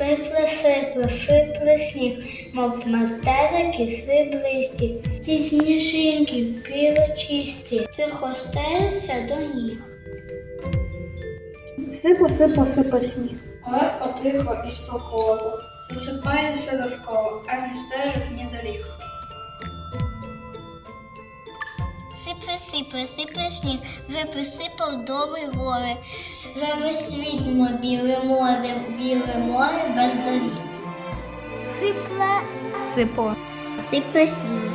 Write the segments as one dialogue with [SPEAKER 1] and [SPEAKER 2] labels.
[SPEAKER 1] Сипле, сипле, сипле сніг, мов метелики сріблисті. Ті сніжинки білочисті, тихо стелиться до ніг.
[SPEAKER 2] Сипо, сипо, сипо сніг.
[SPEAKER 3] Легко, тихо і спокійно. Висипається довкола, ані стежок, ні доріг.
[SPEAKER 1] Сипле, сипле, сипле сніг, вже присипав добрі гори. Вже весь світ моє біле море, біле море без доріг. Сипле,
[SPEAKER 2] Сипо.
[SPEAKER 1] сипле сніг.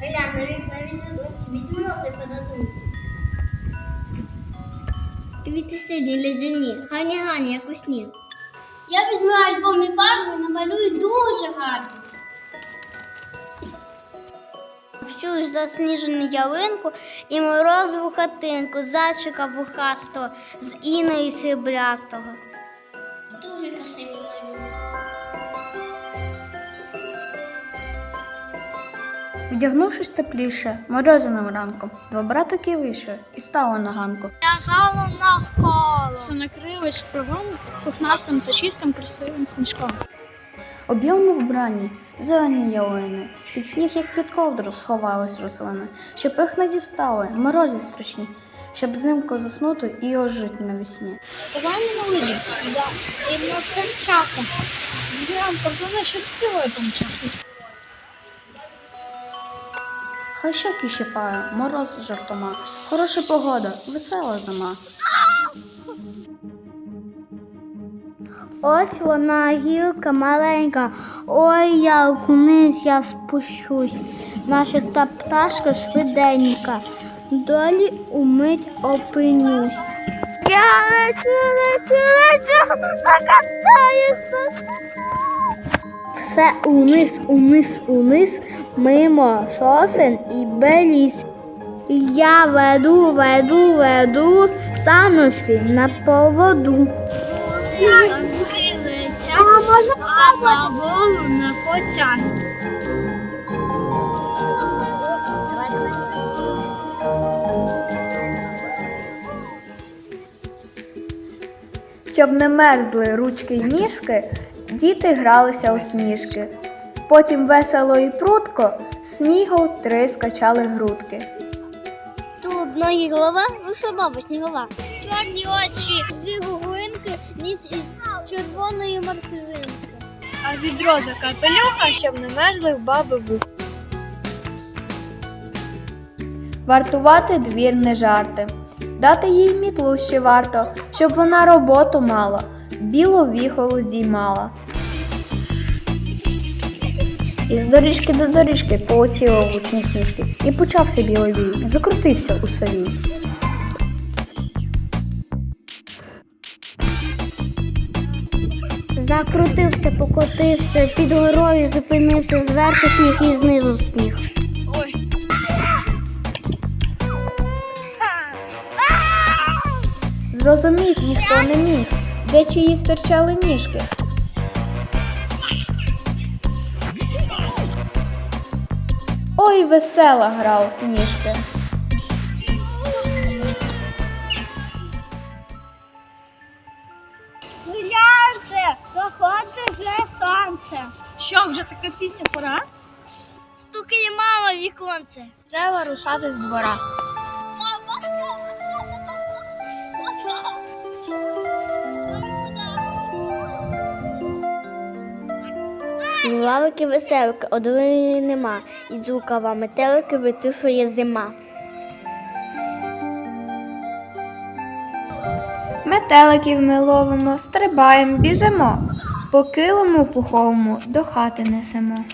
[SPEAKER 1] Гля, на вікна відмоти подадуть. Квіти сьогодні ледяні, гані гані, як у сніг. Я візьму альбом і фарбу, намалюю дуже гарно. Ж засніжену ялинку і морозову хатинку, зайчика вухастого з іною сріблястого. Дуже красиві малюнки.
[SPEAKER 2] Вдягнувшись тепліше, морозиним ранком, два братики вийшли і стали на ганку.
[SPEAKER 1] Лягало навколо.
[SPEAKER 3] Все накрилось кругом пухнастим та чистим красивим сніжком.
[SPEAKER 2] У білому вбранні зелені ялини, під сніг, як під ковдру, сховались рослини, щоб їх не дістали, морози страшні, щоб зимку заснути і ожити навесні.
[SPEAKER 3] Давай не налили, да, і на це чака. Зранку взяла, щоб співає помчати.
[SPEAKER 2] Хай щоки щипає, мороз жартома, хороша погода, весела зима.
[SPEAKER 1] Ось вона гілка маленька, ой, я вниз я спущусь. Наша та пташка швиденька, долі умить опинюсь. Я лечу, лечу, лечу, накатаюся. Все униз, униз, униз, мимо сосен і беліс. Я веду, веду, веду саночки на поводу. А
[SPEAKER 3] На не потягне.
[SPEAKER 4] Щоб не мерзли ручки й ніжки, діти гралися у сніжки. Потім весело і прутко снігу три скачали грудки.
[SPEAKER 1] Одної голова, вийшла баба снігова. Чорні очі, дві гуглинки, ніс із червоної морквинки.
[SPEAKER 3] А відро за капелюха, щоб не мерзли баби вух.
[SPEAKER 4] Вартувати двір не жарти. Дати їй мітлу ще варто, щоб вона роботу мала, білу віхолу здіймала.
[SPEAKER 2] Із доріжки до доріжки полетіли гучні сніжки, і почався білий бій, закрутився у сові.
[SPEAKER 1] Закрутився, покотився, під горою зупинився, зверху сніг і знизу сніг.
[SPEAKER 4] Зрозуміть ніхто не міг, де чиї стирчали ніжки. Ой, весела гра у сніжки.
[SPEAKER 1] Гляньте, заходить вже сонце.
[SPEAKER 3] Що, вже така пісня пора?
[SPEAKER 1] Стукає мама віконце.
[SPEAKER 4] Треба рушати з двора.
[SPEAKER 1] Лавики веселики, одної нема, і з рукава метелики витушує зима.
[SPEAKER 4] Метеликів ми ловимо, стрибаємо, біжимо. По килому пуховому до хати несемо.